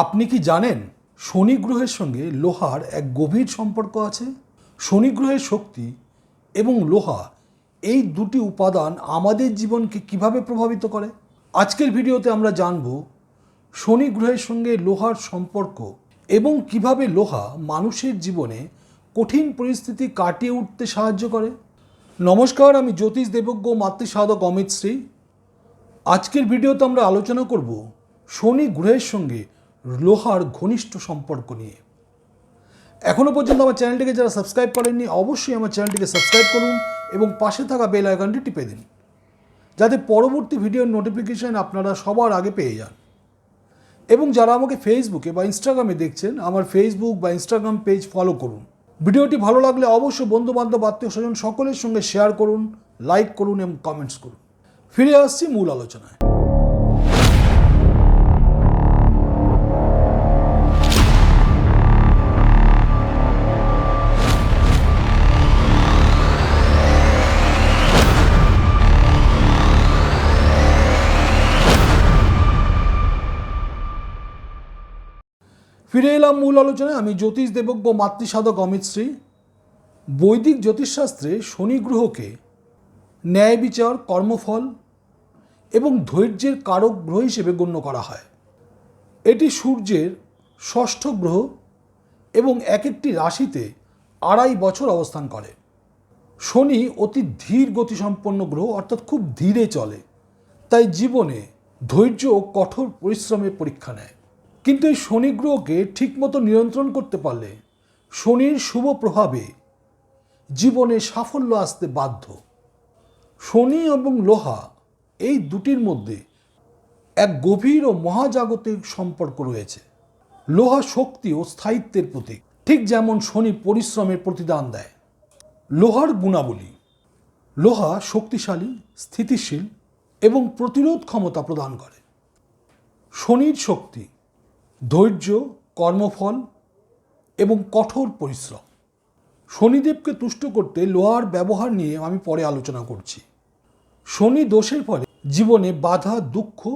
আপনি কি জানেন শনি গ্রহের সঙ্গে লোহার এক গভীর সম্পর্ক আছে? শনি গ্রহের শক্তি এবং লোহা এই দুটি উপাদান আমাদের জীবনকে কীভাবে প্রভাবিত করে? আজকের ভিডিওতে আমরা জানব শনি গ্রহের সঙ্গে লোহার সম্পর্ক এবং কীভাবে লোহা মানুষের জীবনে কঠিন পরিস্থিতি কাটিয়ে উঠতে সাহায্য করে। নমস্কার, আমি জ্যোতিষ দেবজ্ঞ মাতৃসাধক অমিত শ্রী। আজকের ভিডিওতে আমরা আলোচনা করব শনি গ্রহের সঙ্গে লোহার ঘনিষ্ঠ সম্পর্ক নিয়ে। এখনও পর্যন্ত আমার চ্যানেলটিকে যারা সাবস্ক্রাইব করেননি, অবশ্যই আমার চ্যানেলটিকে সাবস্ক্রাইব করুন এবং পাশে থাকা বেল আইকনটি টিপে দিন, যাতে পরবর্তী ভিডিওর নোটিফিকেশান আপনারা সবার আগে পেয়ে যান। এবং যারা আমাকে ফেসবুকে বা ইনস্টাগ্রামে দেখছেন, আমার ফেসবুক বা ইনস্টাগ্রাম পেজ ফলো করুন। ভিডিওটি ভালো লাগলে অবশ্যই বন্ধুবান্ধব আত্মীয় স্বজন সকলের সঙ্গে শেয়ার করুন লাইক করুন এবং কমেন্টস করুন। ফিরে আসছি মূল আলোচনায়। ফিরে এলাম মূল আলোচনায়। আমি জ্যোতিষ দেবজ্ঞ মাতৃসাধক অমিত শ্রী। বৈদিক জ্যোতিষশাস্ত্রে শনি গ্রহকে ন্যায় বিচার, কর্মফল এবং ধৈর্যের কারক গ্রহ হিসেবে গণ্য করা হয়। এটি সূর্যের ষষ্ঠ গ্রহ এবং এক একটি রাশিতে আড়াই বছর অবস্থান করে। শনি অতি ধীর গতিসম্পন্ন গ্রহ, অর্থাৎ খুব ধীরে চলে। তাই জীবনে ধৈর্য ও কঠোর পরিশ্রমের পরীক্ষা নেয়। কিন্তু এই শনি গ্রহকে ঠিকমতো নিয়ন্ত্রণ করতে পারলে শনির শুভ প্রভাবে জীবনে সাফল্য আসতে বাধ্য। শনি এবং লোহা এই দুটির মধ্যে এক গভীর ও মহাজাগতিক সম্পর্ক রয়েছে। লোহা শক্তি ও স্থায়িত্বের প্রতীক, ঠিক যেমন শনি পরিশ্রমের প্রতিদান দেয়। লোহার গুণাবলী, লোহা শক্তিশালী, স্থিতিশীল এবং প্রতিরোধ ক্ষমতা প্রদান করে। শনির শক্তি ধৈর্য, কর্মফল এবং কঠোর পরিশ্রম। শনিদেবকে তুষ্ট করতে লোহার ব্যবহার নিয়ে আমি পরে আলোচনা করছি। শনি দোষের ফলে জীবনে বাধা, দুঃখ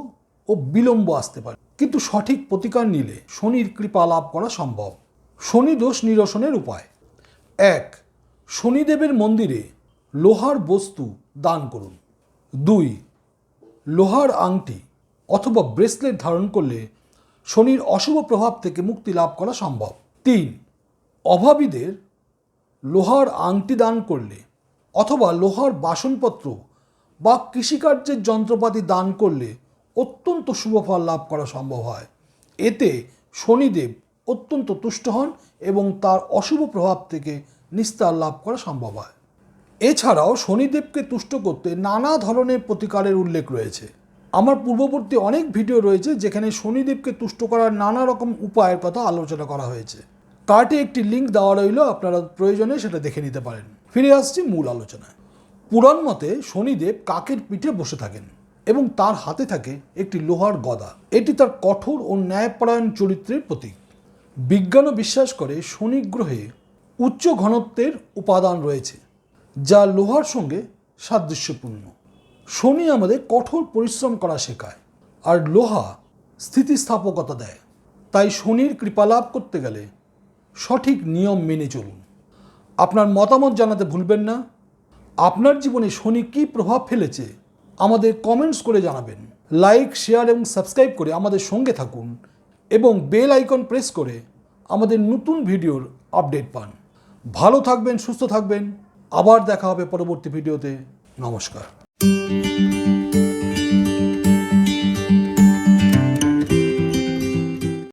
ও বিলম্ব আসতে পারে। কিন্তু সঠিক প্রতিকার নিলে শনির কৃপা লাভ করা সম্ভব। শনি দোষ নিরসনের উপায়। এক, শনিদেবের মন্দিরে লোহার বস্তু দান করুন। দুই, লোহার আংটি অথবা ব্রেসলেট ধারণ করলে শনির অশুভ প্রভাব থেকে মুক্তি লাভ করা সম্ভব। তিন, অভাবীদের লোহার আংটি দান করলে অথবা লোহার বাসনপত্র বা কৃষিকার্যের যন্ত্রপাতি দান করলে অত্যন্ত শুভ ফল লাভ করা সম্ভব হয়। এতে শনিদেব অত্যন্ত তুষ্ট হন এবং তার অশুভ প্রভাব থেকে নিস্তার লাভ করা সম্ভব হয়। এছাড়াও শনিদেবকে তুষ্ট করতে নানা ধরনের প্রতিকারের উল্লেখ রয়েছে। আমার পূর্ববর্তী অনেক ভিডিও রয়েছে যেখানে শনিদেবকে তুষ্ট করার নানা রকম উপায়ের কথা আলোচনা করা হয়েছে। কার্টে একটি লিঙ্ক দেওয়া রইল, আপনারা প্রয়োজনে সেটা দেখে নিতে পারেন। ফিরে আসছি মূল আলোচনায়। পুরাণ মতে শনিদেব কাকের পিঠে বসে থাকেন এবং তার হাতে থাকে একটি লোহার গদা। এটি তার কঠোর ও ন্যায়পরায়ণ চরিত্রের প্রতীক। বিজ্ঞানও বিশ্বাস করে শনি গ্রহে উচ্চ ঘনত্বের উপাদান রয়েছে, যা লোহার সঙ্গে সাদৃশ্যপূর্ণ। শনি আমাদের কঠোর পরিশ্রম করা শেখায়, আর লোহা স্থিতিস্থাপকতা দেয়। তাই শনির কৃপা লাভ করতে গেলে সঠিক নিয়ম মেনে চলুন। আপনার মতামত জানাতে ভুলবেন না। আপনার জীবনে শনি কী প্রভাব ফেলেছে আমাদের কমেন্টস করে জানাবেন। লাইক শেয়ার এবং সাবস্ক্রাইব করে আমাদের সঙ্গে থাকুন এবং বেল আইকন প্রেস করে আমাদের নতুন ভিডিওর আপডেট পান। ভালো থাকবেন, সুস্থ থাকবেন। আবার দেখা হবে পরবর্তী ভিডিওতে। নমস্কার। Música